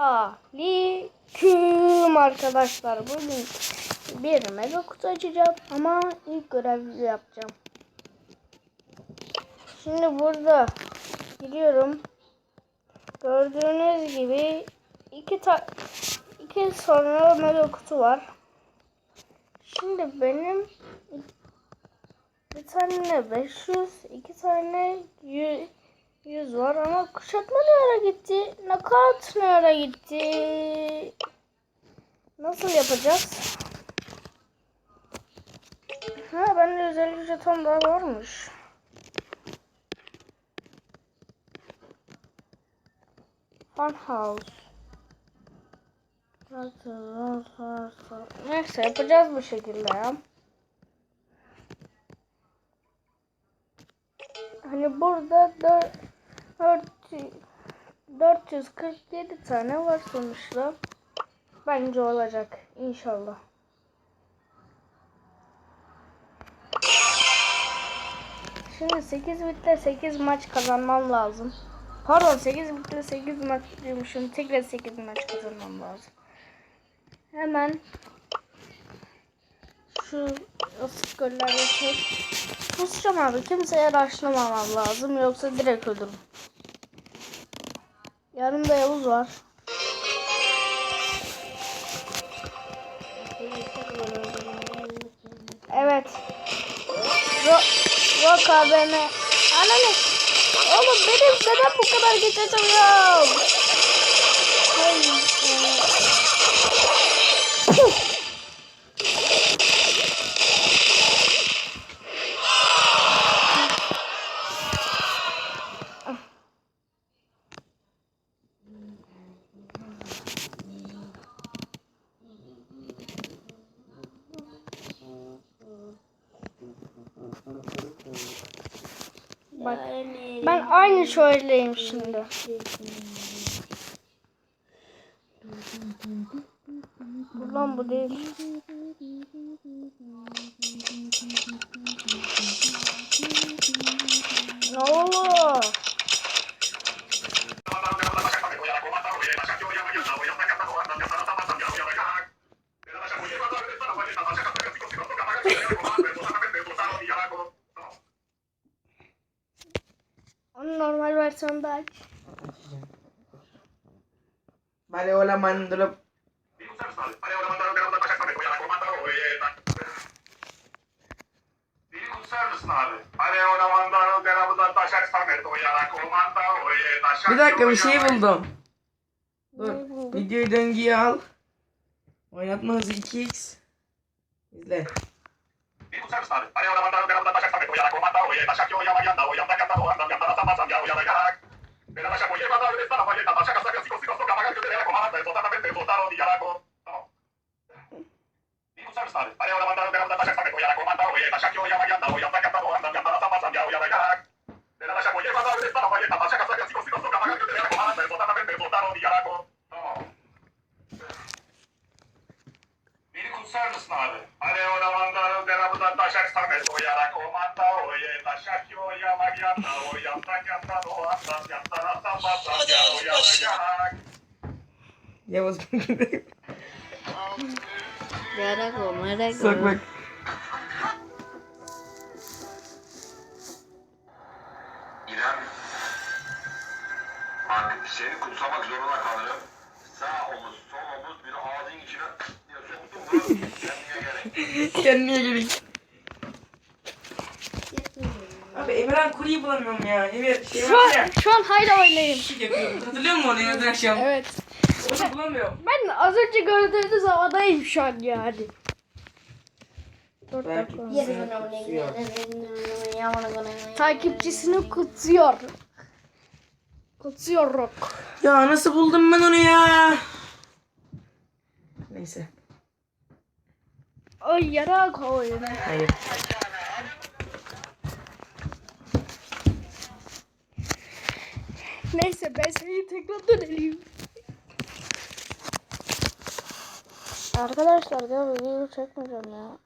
Aleyküm arkadaşlar. Bugün bir mega kutu açacağım ama ilk görevi yapacağım. Şimdi burada giriyorum. Gördüğünüz gibi iki ta iki sonra mega kutu var. Şimdi benim bir tane 500, iki tane 100, 100 var ama kuşatma ne ara gitti? Nakat ne ara gitti? Nasıl yapacağız? Ha bende özel jeton daha varmış. Fun house. Neyse yapacağız bu şekilde ya. Hani burada dört- 447 tane var sonuçta. Bence olacak inşallah. Şimdi 8 bitle 8 maç kazanmam lazım. Pardon 8 bitle 8 maç diyormuşum. Tekrar 8 maç kazanmam lazım. Hemen şu golleri çek. Pusacağım abi. Kimseye raşlamamam lazım. Yoksa direkt ölürüm. Yanımda Yavuz var. Evet. Ro Rock ABM. Ananı. Oğlum benim neden bu kadar geç açamıyorum? Bak ben aynı şöyleyim şimdi. Ulan bu değil. Ne olur? Aç. Vale, hola, mándalo. Bir dakika bir şey buldum. Dur. Videoyu döngüye al. Oynatma hızı 2x. İzle. Beni kutsar mısın abi? Hani o zamanda beraber taşak samet o yara komanda o ye taşak yo ya magyanda o yandan yandan o andan yandan aslan basan Hadi ya abi, o yara başla. yak. Yavuz Merak o merak Sok bak. İrem. Seni kutsamak zorunda kalırım. Sağ omuz, sol omuz, bir ağzın içine kendine gerek. Abi Emirhan Kuru'yu bulamıyorum ya. Emir şey Şu var ya. an, şu an hayra oynayayım. Hatırlıyor musun onu ya dün akşam? Evet. Onu bulamıyorum. Ben az önce gördüğünüz havadayım şu an yani. Dört Belki dakika. bizi kusuyor. Takipçisini kutsuyor. Kutsuyor rock. Ya nasıl buldum ben onu ya? Neyse. Ay yara koyun. Hayır. Neyse ben seni tekrar dönelim. Arkadaşlar ya videoyu çekmeyeceğim ya.